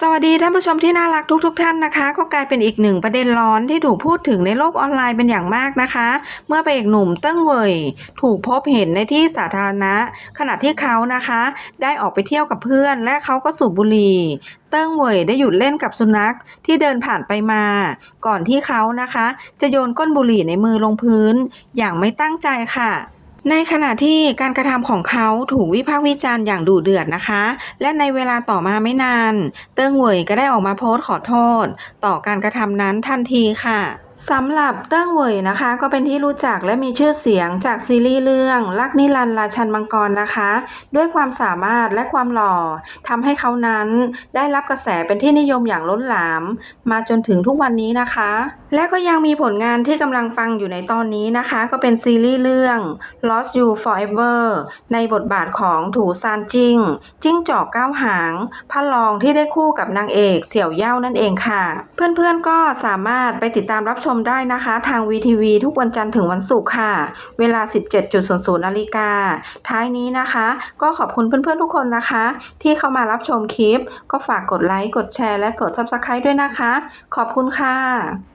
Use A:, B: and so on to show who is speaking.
A: สวัสดีท่านผู้ชมที่น่ารักทุกๆทท่านนะคะ ก็กลายเป็นอีกหนึ่งประเด็นร้อนที่ถูกพูดถึงในโลกออนไลน์เป็นอย่างมากนะคะ เมื่อพระเอกหนุ่มเติ้งเหวยถูกพบเห็นในที่สาธารณะ ขณะที่เขานะคะ ได้ออกไปเที่ยวกับเพื่อน และเขาก็สูบบุหรี่เติ้งเหวยได้หยุดเล่นกับสุนัขที่เดินผ่านไปมา ก่อนที่เขานะคะ จะโยนก้นบุหรี่ในมือลงพื้น อย่างไม่ตั้งใจค่ะ ในขณะที่การกระทำของเขาถูกวิพากษ์วิจารณ์อย่างดุเดือดนะคะ และในเวลาต่อมาไม่นาน เติ้งเหวยก็ได้ออกมาโพสต์ขอโทษ ต่อการกระทำนั้นทันทีค่ะสำหรับเติ้งเหวยนะคะ ก็เป็นที่รู้จักและมีชื่อเสียงจากซีรีส์เรื่องลักนิรันราชันมังกรนะคะ ด้วยความสามารถและความหล่อทำให้เขานั้นได้รับกระแสเป็นที่นิยมอย่างล้นหลาม มาจนถึงทุกวันนี้นะคะ และก็ยังมีผลงานที่กำลังปังอยู่ในตอนนี้นะคะ ก็เป็นซีรีส์เรื่อง Lost You Forever ในบทบาทของถูซานจิงจิ้งจอกก้าวหางพระรองที่ได้คู่กับนางเอกเสี่ยวเย่านั่นเองค่ะ เพื่อนๆก็สามารถไปติดตามรับชมได้นะคะ ทางวีทีวีทุกวันจันทร์ถึงวันศุกร์ค่ะ เวลา 17.00นาฬิกา ท้ายนี้นะคะ ก็ขอบคุณเพื่อนๆทุกคนนะคะ ที่เข้ามารับชมคลิป ก็ฝากกดไลค์ กดแชร์ และกด Subscribe ด้วยนะคะ ขอบคุณค่ะ